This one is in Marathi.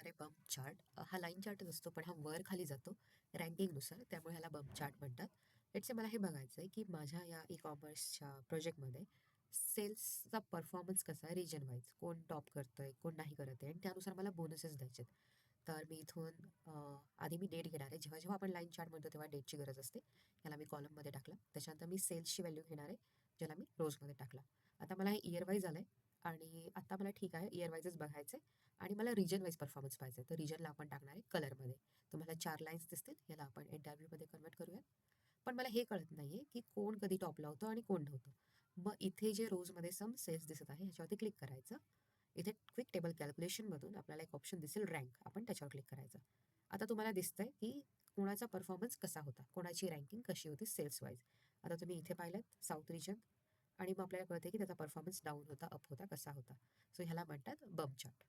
असणारे बम्प चार्ट हा लाईन चार्टच असतो पण हा वर खाली जातो रँकिंगनुसार त्यामुळे ह्याला बम्प चार्ट म्हणतात. लेट्स मला हे बघायचं आहे की माझ्या या ई कॉमर्सच्या प्रोजेक्टमध्ये सेल्सचा परफॉर्मन्स कसा आहे रिजन वाईज कोण टॉप करतं आहे कोण नाही करत आहे आणि त्यानुसार मला बोनसेस द्यायचे आहेत तर मी इथून आधी मी डेट घेणार आहे. जेव्हा जेव्हा आपण लाईन चार्ट म्हणतो तेव्हा डेटची गरज असते. याला मी कॉलममध्ये टाकला. त्याच्यानंतर मी सेल्सची व्हॅल्यू घेणार आहे ज्याला मी रोजमध्ये टाकला. आता मला हे इयर वाईज आलं आहे मला ठीक आहे इयर वाईजच बघायचं आहे आणि मला रिजन वाईज परफॉर्मन्स पाहिजे. तर रिजनला आपण टाकणार आहे कलरमध्ये तुम्हाला चार लाईन्स दिसतील याला आपण इंटरव्ह्यूमध्ये कन्वर्ट करूयात. पण मला हे कळत नाही आहे की कोण कधी टॉपला होतं आणि कोण नव्हतं. मग इथे जे रोजमध्ये सम सेल्स दिसत आहे ह्याच्यावरती क्लिक करायचं. इथे क्विक टेबल कॅल्क्युलेशनमधून आपल्याला एक ऑप्शन दिसेल रँक आपण त्याच्यावर क्लिक करायचं. आता तुम्हाला दिसतंय की कोणाचा परफॉर्मन्स कसा होता? कोणाची रँकिंग कशी होती सेल्स वाईज आता तुम्ही इथे पाहिलं साऊथ रिजन आणि मग आपल्याला कळते की त्याचा परफॉर्मन्स डाऊन होता अप होता कसा होता. सो ह्याला म्हणतात बम चार्ट